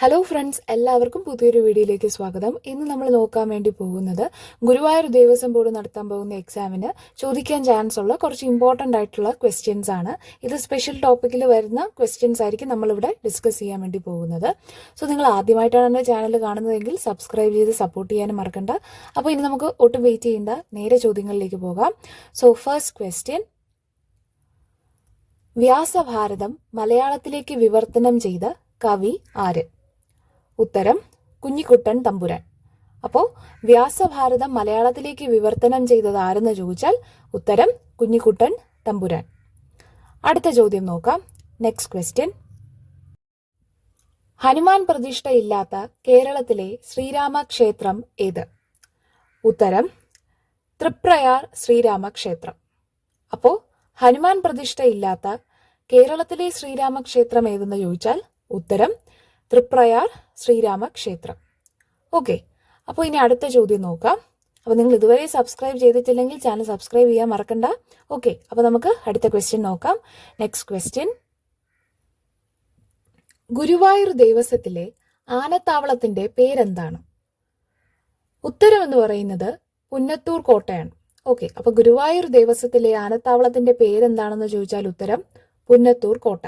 Hello friends എല്ലാവർക്കും പുതിയൊരു വീഡിയോയിലേക്ക് സ്വാഗതം. ഇന്ന് നമ്മൾ നോക്കാൻ വേണ്ടി പോകുന്നത് ഗുരുവായൂർ ദേവസ്വം ബോർഡ് നടത്താൻ പോകുന്ന എക്സാമിന് ചോദിക്കാൻ ചാൻസ് ഉള്ള കുറച്ച് ഇമ്പോർട്ടന്റ് ആയിട്ടുള്ള ക്വസ്റ്റ്യൻസ് ആണ്. ഇത് സ്പെഷ്യൽ ടോപ്പിക്കിൽ വരുന്ന ക്വസ്റ്റ്യൻസ് ആയിരിക്കും നമ്മളിവിടെ ഡിസ്കസ് ചെയ്യാൻ വേണ്ടി പോകുന്നത്. സോ നിങ്ങൾ ആദ്യമായിട്ടാണ് എന്റെ ചാനൽ കാണുന്നതെങ്കിൽ സബ്സ്ക്രൈബ് ചെയ്ത് സപ്പോർട്ട് ചെയ്യാനും മറക്കണ്ട. അപ്പോൾ ഇനി നമുക്ക് ഒട്ടും വെയിറ്റ് ചെയ്യേണ്ട. നേരെ ചോദ്യങ്ങളിലേക്ക് പോകാം. സോ ഫസ്റ്റ് ക്വസ്റ്റ്യൻ വ്യാസഭാരതം മലയാളത്തിലേക്ക് വിവർത്തനം ചെയ്ത കവി ആര്? ഉത്തരം കുഞ്ഞിക്കുട്ടൻ തമ്പുരാൻ. അപ്പോൾ വ്യാസഭാരതം മലയാളത്തിലേക്ക് വിവർത്തനം ചെയ്തത് ആരെന്ന് ചോദിച്ചാൽ ഉത്തരം കുഞ്ഞിക്കുട്ടൻ തമ്പുരാൻ. അടുത്ത ചോദ്യം നോക്കാം. നെക്സ്റ്റ് ക്വസ്റ്റ്യൻ ഹനുമാൻ പ്രതിഷ്ഠയില്ലാത്ത കേരളത്തിലെ ശ്രീരാമ ക്ഷേത്രം ഏത്? ഉത്തരം തൃപ്രയാർ ശ്രീരാമ ക്ഷേത്രം അപ്പോൾ ഹനുമാൻ പ്രതിഷ്ഠയില്ലാത്ത കേരളത്തിലെ ശ്രീരാമക്ഷേത്രം ഏതെന്ന് ചോദിച്ചാൽ ഉത്തരം തൃപ്രയാർ ശ്രീരാമ ക്ഷേത്രം ഓക്കെ അപ്പോൾ ഇനി അടുത്ത ചോദ്യം നോക്കാം. അപ്പോൾ നിങ്ങൾ ഇതുവരെ സബ്സ്ക്രൈബ് ചെയ്തിട്ടില്ലെങ്കിൽ ചാനൽ സബ്സ്ക്രൈബ് ചെയ്യാൻ മറക്കണ്ട. ഓക്കെ അപ്പോൾ നമുക്ക് അടുത്ത ക്വസ്റ്റ്യൻ നോക്കാം. നെക്സ്റ്റ് ക്വസ്റ്റ്യൻ ഗുരുവായൂർ ദേവസ്വത്തിലെ ആനത്താവളത്തിന്റെ പേരെന്താണ്? ഉത്തരം എന്ന് പറയുന്നത് പുന്നത്തൂർ കോട്ടയാണ്. ഓക്കെ അപ്പോൾ ഗുരുവായൂർ ദേവസ്വത്തിലെ ആനത്താവളത്തിന്റെ പേരെന്താണെന്ന് ചോദിച്ചാൽ ഉത്തരം പുന്നത്തൂർ കോട്ട.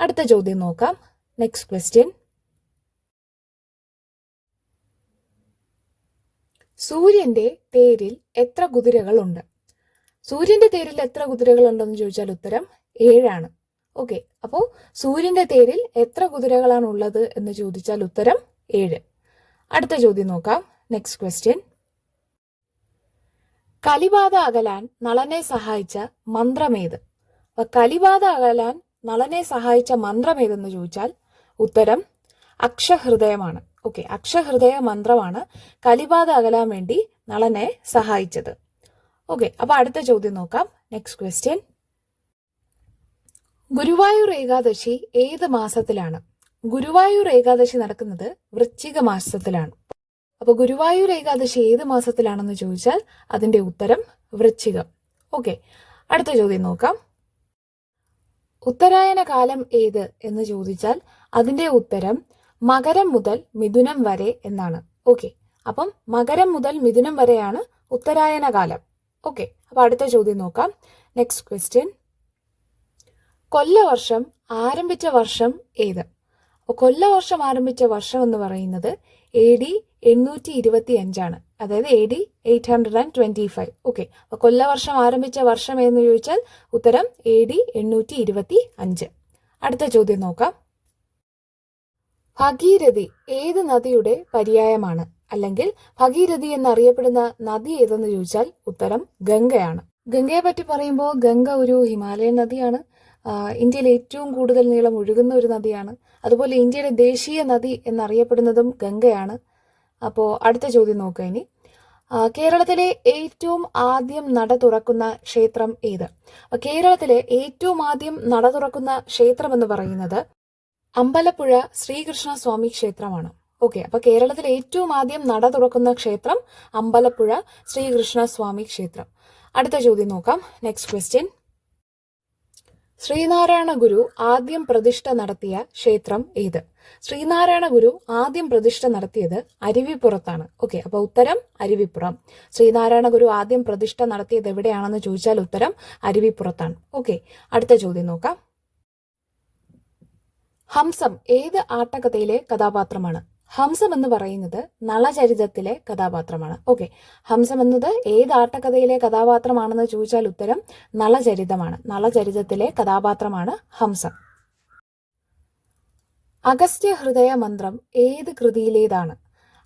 അടുത്ത ചോദ്യം നോക്കാം. നെക്സ്റ്റ് ക്വസ്റ്റ്യൻ സൂര്യന്റെ തേരിൽ എത്ര കുതിരകളുണ്ട്? സൂര്യന്റെ തേരിൽ എത്ര കുതിരകളുണ്ടെന്ന് ചോദിച്ചാൽ ഉത്തരം ഏഴാണ്. ഓക്കെ അപ്പോൾ സൂര്യന്റെ തേരിൽ എത്ര കുതിരകളാണ് ഉള്ളത് എന്ന് ചോദിച്ചാൽ ഉത്തരം ഏഴ്. അടുത്ത ചോദ്യം നോക്കാം. നെക്സ്റ്റ് ക്വസ്റ്റ്യൻ കലിബാധ അകലാൻ നളനെ സഹായിച്ച മന്ത്രമേത് അപ്പൊ കലിബാധ അകലാൻ നളനെ സഹായിച്ച മന്ത്രമേതെന്ന് ചോദിച്ചാൽ ഉത്തരം അക്ഷഹൃദയമാണ്. ഓക്കെ അക്ഷഹൃദയ മന്ത്രമാണ് കലിബാധ അകലാൻ വേണ്ടി നളനെ സഹായിച്ചത്. ഓക്കെ അപ്പൊ അടുത്ത ചോദ്യം നോക്കാം. നെക്സ്റ്റ് ക്വസ്റ്റ്യൻ ഗുരുവായൂർ ഏകാദശി ഏത് മാസത്തിലാണ്? ഗുരുവായൂർ ഏകാദശി നടക്കുന്നത് വൃശ്ചിക മാസത്തിലാണ്. അപ്പൊ ഗുരുവായൂർ ഏകാദശി ഏത് മാസത്തിലാണെന്ന് ചോദിച്ചാൽ അതിന്റെ ഉത്തരം വൃശ്ചികം. ഓക്കെ അടുത്ത ചോദ്യം നോക്കാം. ഉത്തരായന കാലം ഏത് എന്ന് ചോദിച്ചാൽ അതിന്റെ ഉത്തരം മകരം മുതൽ മിഥുനം വരെ എന്നാണ്. ഓക്കെ അപ്പം മകരം മുതൽ മിഥുനം വരെയാണ് ഉത്തരായന കാലം. ഓക്കെ അപ്പൊ അടുത്ത ചോദ്യം നോക്കാം. നെക്സ്റ്റ് ക്വസ്റ്റ്യൻ കൊല്ലവർഷം ആരംഭിച്ച വർഷം ഏത്? കൊല്ലവർഷം ആരംഭിച്ച വർഷം എന്ന് പറയുന്നത് എ ഡി എണ്ണൂറ്റി ഇരുപത്തി അഞ്ചാണ് അതായത് A D eight hundred and twenty five. Okay അപ്പൊ കൊല്ലവർഷം ആരംഭിച്ച വർഷം എന്ന് ചോദിച്ചാൽ ഉത്തരം എ ഡി എണ്ണൂറ്റി ഇരുപത്തി അഞ്ച് അടുത്ത ചോദ്യം നോക്കാം. ഭഗീരഥി ഏത് നദിയുടെ പര്യായമാണ്? അല്ലെങ്കിൽ ഭഗീരഥി എന്നറിയപ്പെടുന്ന നദി ഏതെന്ന് ചോദിച്ചാൽ ഉത്തരം ഗംഗയാണ്. ഗംഗയെ പറ്റി പറയുമ്പോൾ ഗംഗ ഒരു ഹിമാലയൻ നദിയാണ്. ഇന്ത്യയിൽ ഏറ്റവും കൂടുതൽ നീളം ഒഴുകുന്ന ഒരു നദിയാണ്. അതുപോലെ ഇന്ത്യയുടെ ദേശീയ നദി എന്നറിയപ്പെടുന്നതും ഗംഗയാണ്. അപ്പോൾ അടുത്ത ചോദ്യം നോക്കുക ഇനി. കേരളത്തിലെ ഏറ്റവും ആദ്യം നട തുറക്കുന്ന ക്ഷേത്രം ഏത്? കേരളത്തിലെ ഏറ്റവും ആദ്യം നട തുറക്കുന്ന ക്ഷേത്രം എന്ന് പറയുന്നത് അമ്പലപ്പുഴ ശ്രീകൃഷ്ണ സ്വാമി ക്ഷേത്രമാണ്. ഓക്കെ അപ്പൊ കേരളത്തിൽ ഏറ്റവും ആദ്യം നട തുറക്കുന്ന ക്ഷേത്രം അമ്പലപ്പുഴ ശ്രീകൃഷ്ണ സ്വാമി ക്ഷേത്രം. അടുത്ത ചോദ്യം നോക്കാം. നെക്സ്റ്റ് ക്വസ്റ്റ്യൻ ശ്രീനാരായണ ഗുരു ആദ്യം പ്രതിഷ്ഠ നടത്തിയ ക്ഷേത്രം ഏത്? ശ്രീനാരായണ ഗുരു ആദ്യം പ്രതിഷ്ഠ നടത്തിയത് അരുവിപ്പുറത്താണ്. ഓക്കെ അപ്പൊ ഉത്തരം അരുവിപ്പുറം. ശ്രീനാരായണ ഗുരു ആദ്യം പ്രതിഷ്ഠ നടത്തിയത് എവിടെയാണെന്ന് ചോദിച്ചാൽ ഉത്തരം അരുവിപ്പുറത്താണ്. ഓക്കെ അടുത്ത ചോദ്യം നോക്കാം. ഹംസം ഏത് ആട്ടകഥയിലെ കഥാപാത്രമാണ്? ഹംസം എന്ന് പറയുന്നത് നളചരിതത്തിലെ കഥാപാത്രമാണ്. ഓക്കെ. ഹംസം എന്നത് ഏത് ആട്ടകഥയിലെ കഥാപാത്രമാണെന്ന് ചോദിച്ചാൽ ഉത്തരം നളചരിതമാണ്. നളചരിതത്തിലെ കഥാപാത്രമാണ് ഹംസം. അഗസ്ത്യ ഹൃദയ മന്ത്രം ഏത് കൃതിയിലേതാണ്?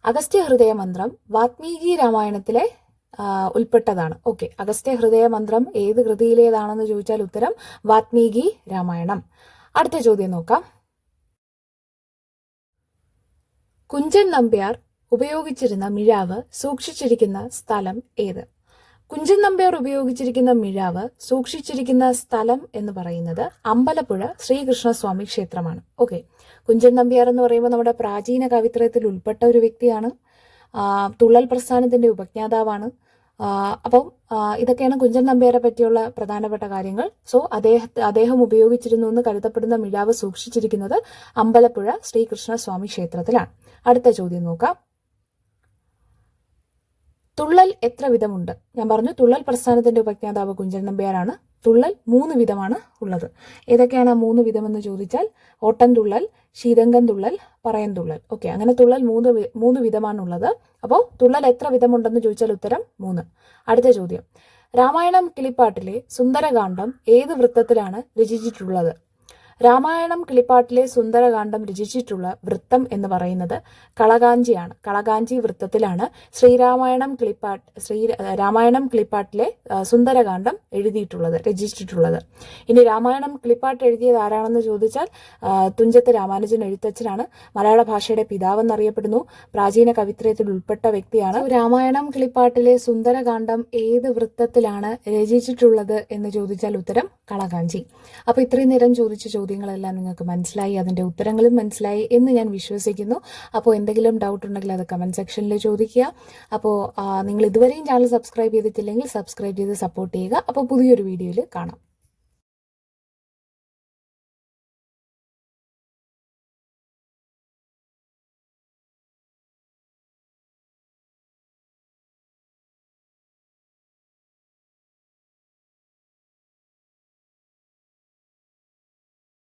അഗസ്ത്യ ഹൃദയ മന്ത്രം വാത്മീകി രാമായണത്തിലെ ഉൾപ്പെട്ടതാണ്. ഓക്കെ. അഗസ്ത്യ ഹൃദയ മന്ത്രം ഏത് കൃതിയിലേതാണെന്ന് ചോദിച്ചാൽ ഉത്തരം വാത്മീകി രാമായണം. അടുത്ത ചോദ്യം നോക്കാം. കുഞ്ചൻ നമ്പ്യാർ ഉപയോഗിച്ചിരുന്ന മിഴാവ് സൂക്ഷിച്ചിരിക്കുന്ന സ്ഥലം ഏത്? കുഞ്ചൻ നമ്പ്യാർ ഉപയോഗിച്ചിരിക്കുന്ന മിഴാവ് സൂക്ഷിച്ചിരിക്കുന്ന സ്ഥലം എന്ന് പറയുന്നത് അമ്പലപ്പുഴ ശ്രീകൃഷ്ണസ്വാമി ക്ഷേത്രമാണ്. ഓക്കെ. കുഞ്ചൻ നമ്പ്യാർ എന്ന് പറയുമ്പോൾ നമ്മുടെ പ്രാചീന കവിത്രയത്തിൽ ഉൾപ്പെട്ട ഒരു വ്യക്തിയാണ്. തുള്ളൽ പ്രസ്ഥാനത്തിന്റെ ഉപജ്ഞാതാവാണ്. അപ്പം ഇതൊക്കെയാണ് കുഞ്ചൻ നമ്പ്യാരെ പറ്റിയുള്ള പ്രധാനപ്പെട്ട കാര്യങ്ങൾ. സോ അദ്ദേഹത്തെ അദ്ദേഹം ഉപയോഗിച്ചിരുന്നു എന്ന് കരുതപ്പെടുന്ന മിഴാവ് സൂക്ഷിച്ചിരിക്കുന്നത് അമ്പലപ്പുഴ ശ്രീകൃഷ്ണസ്വാമി ക്ഷേത്രത്തിലാണ്. അടുത്ത ചോദ്യം നോക്കാം. തുള്ളൽ എത്ര വിധമുണ്ട്? ഞാൻ പറഞ്ഞു തുള്ളൽ പ്രസ്ഥാനത്തിന്റെ ഉപജ്ഞാതാവ് കുഞ്ചൻ നമ്പ്യാരാണ്. തുള്ളൽ മൂന്ന് വിധമാണ് ഉള്ളത്. ഏതൊക്കെയാണ് ആ മൂന്ന് വിധമെന്ന് ചോദിച്ചാൽ ഓട്ടം തുള്ളൽ ശീതങ്കം തുള്ളൽ പറയൻ തുള്ളൽ. ഓക്കെ അങ്ങനെ തുള്ളൽ മൂന്ന് മൂന്ന് വിധമാണുള്ളത്. അപ്പോൾ തുള്ളൽ എത്ര വിധമുണ്ടെന്ന് ചോദിച്ചാൽ ഉത്തരം മൂന്ന്. അടുത്ത ചോദ്യം. രാമായണം കിളിപ്പാട്ടിലെ സുന്ദരകാന്ഡം ഏത് വൃത്തത്തിലാണ് രചിച്ചിട്ടുള്ളത്? രാമായണം കിളിപ്പാട്ടിലെ സുന്ദരകാന്ഡം രചിച്ചിട്ടുള്ള വൃത്തം എന്ന് പറയുന്നത് കളകാഞ്ചിയാണ്. കളകാഞ്ചി വൃത്തത്തിലാണ് ശ്രീരാമായണം കിളിപ്പാട്ട് ശ്രീ രാമായണം കിളിപ്പാട്ടിലെ സുന്ദരകാന്ഡം എഴുതിയിട്ടുള്ളത് രചിച്ചിട്ടുള്ളത്. ഇനി രാമായണം കിളിപ്പാട്ട് എഴുതിയത് ആരാണെന്ന് ചോദിച്ചാൽ തുഞ്ചത്ത് രാമാനുജൻ എഴുത്തച്ഛനാണ്. മലയാള ഭാഷയുടെ പിതാവെന്നറിയപ്പെടുന്നു. പ്രാചീന കവിത്രയത്തിൽ ഉൾപ്പെട്ട വ്യക്തിയാണ്. രാമായണം കിളിപ്പാട്ടിലെ സുന്ദരകാന്ഡം ഏത് വൃത്തത്തിലാണ് രചിച്ചിട്ടുള്ളത് എന്ന് ചോദിച്ചാൽ ഉത്തരം കളകാഞ്ചി. അപ്പൊ ഇത്രയും നേരം ചോദിച്ച ചോദ്യങ്ങളെല്ലാം നിങ്ങൾക്ക് മനസ്സിലായി അതിന്റെ ഉത്തരങ്ങളും മനസ്സിലായി എന്ന് ഞാൻ വിശ്വസിക്കുന്നു. അപ്പോൾ എന്തെങ്കിലും ഡൗട്ട് ഉണ്ടെങ്കിൽ അത് കമന്റ് സെക്ഷനിൽ ചോദിക്കുക. അപ്പോൾ നിങ്ങൾ ഇതുവരെയും ചാനൽ സബ്സ്ക്രൈബ് ചെയ്തിട്ടില്ലെങ്കിൽ സബ്സ്ക്രൈബ് ചെയ്ത് സപ്പോർട്ട് ചെയ്യുക. അപ്പോൾ പുതിയൊരു വീഡിയോയിൽ കാണാം.